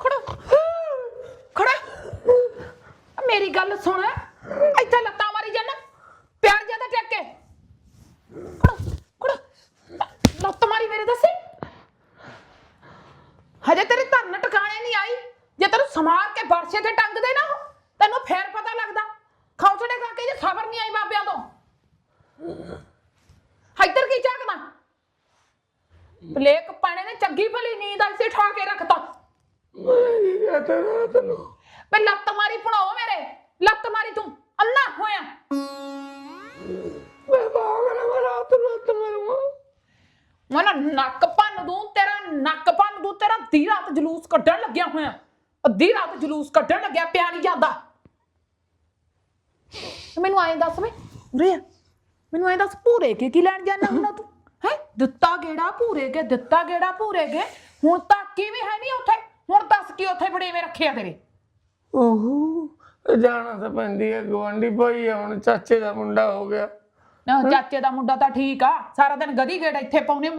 ਖੜਾ। ਖੜਾ। ਮੇਰੀ ਗੱਲ ਹਜੇ ਤੇਰੀ ਧਰਨ ਟਿਕਾਣੇ ਨਹੀਂ ਆਈ। ਜੇ ਤੈਨੂੰ ਸਮਾਰ ਕੇ ਬਰਸ਼ੇ ਤੇ ਟੰਗ ਨਾ ਤੈਨੂੰ ਫੇਰ ਪਤਾ ਲੱਗਦਾ। ਖੌਂਸੜੇ ਖਾ ਕੇ ਖਬਰ ਨਹੀਂ ਆਈ ਬਾਬਿਆਂ ਤੋਂ। ਬਲੇਕ ਪਾਣੇ ਨੇ ਚੰਗੀ ਭਲੀ ਨੀਂਦ ਆਈ ਸੀ ਠਾ ਕੇ ਰੱਖਤਾ। ਮੈਂ ਕਿਹਾ ਤੇ ਰਾਤ ਨੂੰ ਬੇ ਲੱਤ ਮਾਰੀ ਫੜਾਓ ਮੇਰੇ। ਲੱਤ ਮਾਰੀ ਤੂੰ। ਅੰਨਾ ਹੋਇਆ। ਮੈਂ ਬਾਗਣਾ ਮੈਂ ਰਾਤ ਨੂੰ ਹੱਥ ਮਾਰੂੰਗਾ। ਮੈਂ ਨਾ ਨੱਕ ਭੰਨ ਦੂੰ ਤੇਰਾ ਨੱਕ ਭੰਨ ਦੂੰ ਤੇਰਾ ਅੱਧੀ ਰਾਤ ਜਲੂਸ ਕੱਢਣ ਲੱਗਿਆ ਹੋਇਆ। ਅੱਧੀ ਰਾਤ ਜਲੂਸ ਕੱਢਣ ਲੱਗਿਆ ਪਿਆ ਨਹੀਂ ਜਾਂਦਾ। ਮੈਨੂੰ ਐਂ ਦੱਸ ਵੇ ਆ। ਮੈਨੂੰ ਐਂ ਦੱਸ ਭੂਰੇ ਕੇ ਕੀ ਲੈਣ ਜਾਣਾ ਹੁੰਦਾ ਤੂੰ? ਦਿੱਤਾ ਗੇੜਾ ਭੂਰੇ ਕੇ ਦਿੱਤਾ ਗੇੜਾ ਭੂਰੇ ਕੇ ਹੁਣ ਤੱਕ ਕੀ ਵੀ ਹੈ ਨਹੀਂ ਉੱਥੇ? ਹੁਣ ਦੱਸ ਕੀ ਉੱਥੇ ਫੜੇਵੇਂ ਰੱਖਿਆ ਤੇਰੇ? ਓਹੋ ਜਾਣਾ ਤਾਂ ਪੈਂਦੀ ਹੈ ਗਵਾਂਢੀ ਭਾਈ ਆ ਹੁਣ ਚਾਚੇ ਦਾ ਮੁੰਡਾ ਹੋ ਗਿਆ। ਨਾ ਚਾਚੇ ਦਾ ਮੁੰਡਾ ਤਾਂ ਠੀਕ ਆ ਸਾਰਾ ਦਿਨ ਗਦੀ ਗੇੜਾ ਇੱਥੇ ਪਾਉਨੇ